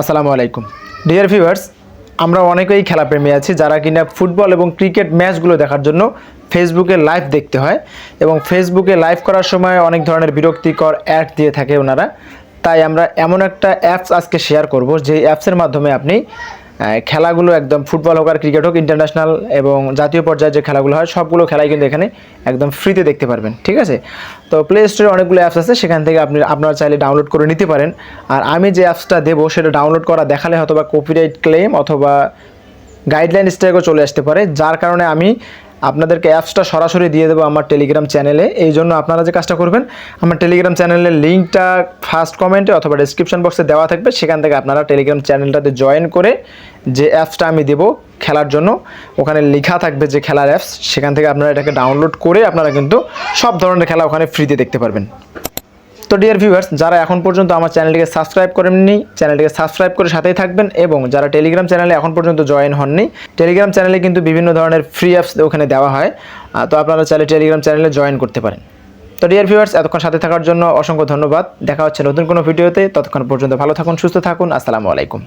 আসসালামু আলাইকুম। Dear viewers আমরা অনেকেই খেলাপ্রেমী আছি যারা কিনা ফুটবল এবং ক্রিকেট ম্যাচগুলো দেখার জন্য ফেসবুকে লাইভ দেখতে হয় এবং ফেসবুকে লাইভ করার সময় অনেক ধরনের বিরক্তিকর অ্যাড দিয়ে থাকে ওনারা। তাই আমরা এমন একটা অ্যাপস আজকে শেয়ার করব যে অ্যাপসের মাধ্যমে আপনি খেলাগুলো একদম ফুটবল হোক আর ক্রিকেট হোক ইন্টারন্যাশনাল এবং জাতীয় পর্যায়ে যে খেলাগুলো হয়, সবগুলো খেলাই কিন্তু এখানে একদম ফ্রিতে দেখতে পারবেন, ঠিক আছে? তো প্লে স্টোরে অনেকগুলো অ্যাপস আছে, সেখান থেকে আপনি, আপনারা চাইলে ডাউনলোড করে নিতে পারেন। আর আমি যে অ্যাপসটা দেবো, সেটা ডাউনলোড করা দেখালে হয়তো বা কপিরাইট ক্লেম অথবা গাইডলাইন স্ট্রাইকও চলে আসতে পারে, যার কারণে আমি আপনাদেরকে অ্যাপসটা সরাসরি দিয়ে দেবো আমার টেলিগ্রাম চ্যানেলে এই জন্য আপনারা যে কাজটা করবেন, আমার টেলিগ্রাম চ্যানেলের লিঙ্কটা ফার্স্ট কমেন্টে অথবা ডিসক্রিপশন বক্সে দেওয়া থাকবে। সেখান থেকে আপনারা টেলিগ্রাম চ্যানেলটাতে জয়েন করে যে অ্যাপসটা আমি দেবো খেলার জন্য, ওখানে লেখা থাকবে যে খেলার অ্যাপস সেখান থেকে আপনারা এটাকে ডাউনলোড করে আপনারা কিন্তু সব ধরনের খেলা ওখানে ফ্রিতে দেখতে পারবেন। তো ডিয়ার ভিউয়ার্স যারা এখন পর্যন্ত আমার চ্যানেলটিকে সাবস্ক্রাইব করেননি চ্যানেলটিকে সাবস্ক্রাইব করে সাথেই থাকবেন এবং যারা টেলিগ্রাম চ্যানেলে এখন পর্যন্ত জয়েন হননি টেলিগ্রাম চ্যানেলে কিন্তু বিভিন্ন ধরনের ফ্রি অ্যাপস ওখানে দেওয়া হয় তো আপনারা চাইলে টেলিগ্রাম চ্যানেলে জয়েন করতে পারেন। তো ডিয়ার ভিউয়ার্স এতক্ষণ সাথে থাকার জন্য অসংখ্য ধন্যবাদ। দেখা হচ্ছে নতুন কোনো ভিডিওতে ততক্ষণ পর্যন্ত ভালো থাকুন, সুস্থ থাকুন, আসসালামু আলাইকুম।